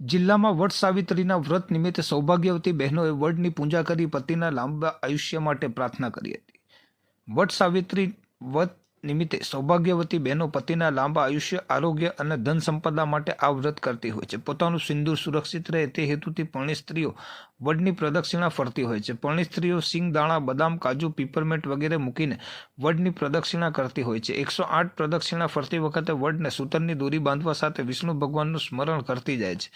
જિલ્લામાં વટ સાવિત્રીના વ્રત નિમિત્તે સૌભાગ્યવતી બહેનોએ વડની પૂજા કરી પતિના લાંબા આયુષ્ય માટે પ્રાર્થના કરી હતી. વટ સાવિત્રી વ્રત નિમિત્તે સૌભાગ્યવતી બહેનો પતિના લાંબા આયુષ્ય, આરોગ્ય અને ધન સંપદા માટે આ વ્રત કરતી હોય છે. પોતાનું સિંદૂર સુરક્ષિત રહે તે હેતુથી પરણી સ્ત્રીઓ વડની પ્રદક્ષિણા ફરતી હોય છે. પરણી સ્ત્રીઓ સિંગ, દાણા, બદામ, કાજુ પીપરમેન્ટ વગેરે મૂકીને વડની પ્રદક્ષિણા કરતી હોય છે. એકસો આઠ પ્રદક્ષિણા ફરતી વખતે વડને સૂતરની દોરી બાંધવા સાથે વિષ્ણુ ભગવાનનું સ્મરણ કરતી જાય છે.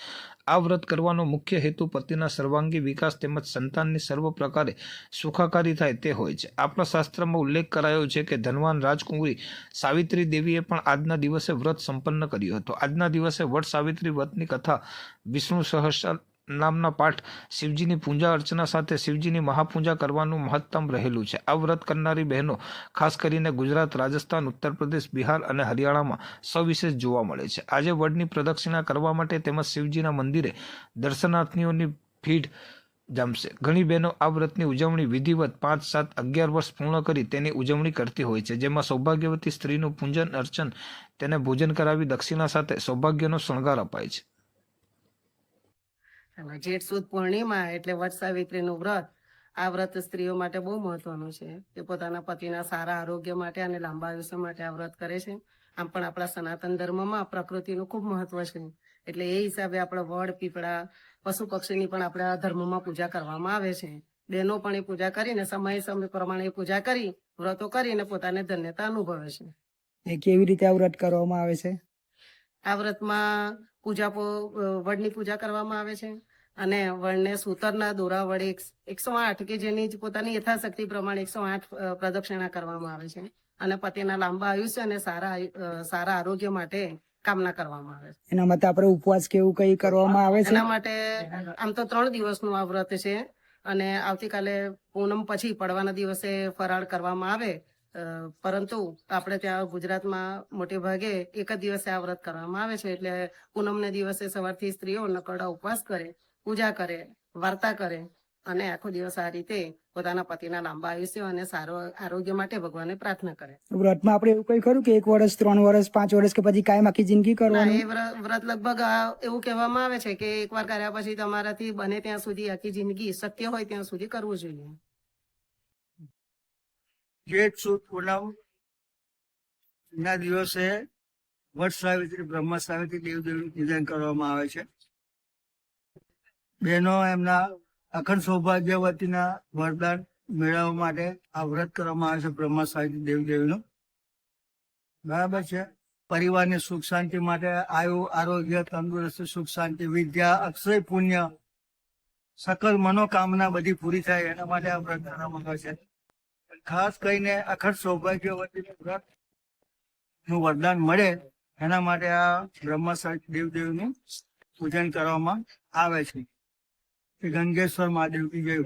આ વ્રત કરવાનો મુખ્ય હેતુ પતિના સર્વાંગી વિકાસ તેમજ સંતાનની સર્વ પ્રકારે સુખાકારી થાય તે હોય છે. આપણા શાસ્ત્રમાં ઉલ્લેખ કરાયો છે કે ધનવાન રાજકુંવરી સાવિત્રી દેવીએ પણ આજના દિવસે વ્રત સંપન્ન કર્યું હતું. આજના દિવસે વટ સાવિત્રી વ્રતની કથા વિષ્ણુ સહસ્ર નામના પાઠ શિવજીની પૂજા અર્ચના સાથે શિવજીની મહાપૂજા કરવાનું મહત્તમ રહેલું છે. આ વ્રત કરનારી બહેનો, ખાસ કરીને ગુજરાત, રાજસ્થાન ઉત્તર પ્રદેશ બિહાર અને હરિયાણામાં સવિશેષ જોવા મળે છે. આજે વડની પ્રદક્ષિણા કરવા માટે તેમજ શિવજીના મંદિરે દર્શનાર્થીઓની ભીડ જામશે. ઘણી બહેનો આ વ્રતની ઉજવણી વિધિવત પાંચ, સાત, અગિયાર વર્ષ પૂર્ણ કરી તેની ઉજવણી કરતી હોય છે, જેમાં સૌભાગ્યવતી સ્ત્રીનું પૂજન, અર્ચન, તેને ભોજન કરાવી દક્ષિણા સાથે સૌભાગ્યનો શણગાર અપાય છે. અને જેઠ સુદ પૂર્ણિમા એટલે વટ સાવિત્રીનું વ્રત. આ વ્રત સ્ત્રીઓ માટે બહુ મહત્વનું છે કે પોતાના પતિના સારા આરોગ્ય માટે અને લાંબા આયુષ્ય માટે આ વ્રત કરે છે. આમ પણ આપણા સનાતન ધર્મમાં પ્રકૃતિનું ખૂબ મહત્વ છે. એટલે એ હિસાબે આપણે વડ પીપળા પશુ પક્ષીની પણ આપણા ધર્મમાં પૂજા કરવામાં આવે છે. બહેનો પણ એ પૂજા કરીને સમય સમય પ્રમાણે પૂજા કરી વ્રતો કરીને પોતાને ધન્યતા અનુભવે છે. એ કેવી રીતે આ વ્રત કરવામાં આવે છે? આ વ્રતમાં પૂજા પો- વડની પૂજા કરવામાં આવે છે. અને વડને સૂતરના દોરા વડે એકસો આઠ કે જેની પોતાની યથાશક્તિ પ્રમાણે એકસો આઠ પ્રદક્ષિણા કરવામાં આવે છે. અને પતિના લાંબા આયુષ્ય અને સારા સારા આરોગ્ય માટે કામના કરવામાં આવે છે. એના માટે આપણે ઉપવાસ કે એવું કઈ કરવામાં આવે છે? એના માટે આમ તો ત્રણ દિવસનું આ વ્રત છે. અને આવતીકાલે પૂનમ પછી પડવાના દિવસે ફરાળ કરવામાં આવે. પરંતુ આપણે ત્યાં ગુજરાતમાં મોટે ભાગે એક જ દિવસે આ વ્રત કરવામાં આવે છે. એટલે પૂનમને દિવસે સવારથી સ્ત્રીઓ નકરડા ઉપવાસ કરે પૂજા કરે વાર્તા કરે અને આખો દિવસ આ રીતે પોતાના પતિના લાંબા આયુષ્ય અને સારો આરોગ્ય માટે ભગવાનને પ્રાર્થના કરે. વ્રતમાં આપણે એવું કઈ ખરું કે એક વર્ષ ત્રણ વર્ષ પાંચ વર્ષ કે પછી કાયમ આખી જિંદગી કરવાની? એ વ્રત લગભગ એવું કહેવામાં આવે છે કે એકવાર કર્યા પછી તમારાથી બને ત્યાં સુધી આખી જિંદગી શક્ય હોય ત્યાં સુધી કરવું જોઈએ. જેઠ સુદ પૂનમ ના દિવસે વટ સાવિત્રી, બ્રહ્મ સાવિત્રી, દેવદેવનું પૂજન કરવામાં આવે છે. બહેનો એમના અખંડ સૌભાગ્યવતીના વરદાન મેળવવા માટે આ વ્રત કરવામાં આવે છે બ્રહ્મ સાવિત્રી, દેવદેવીનું. બરાબર છે? પરિવારની સુખ શાંતિ માટે આયુ, આરોગ્ય, તંદુરસ્તી, સુખ શાંતિ, વિદ્યા, અક્ષય, પુણ્ય, સકલ, મનોકામના બધી પૂરી થાય એના માટે આ વ્રત કરવામાં આવે છે. ખાસ કરીને અખંડ સૌભાગ્યવતી વ્રતનું વરદાન મળે, એના માટે આ બ્રહ્મ દેવદેવનું પૂજન કરવામાં આવે છે. ગંગેશ્વર મહાદેવ કી જય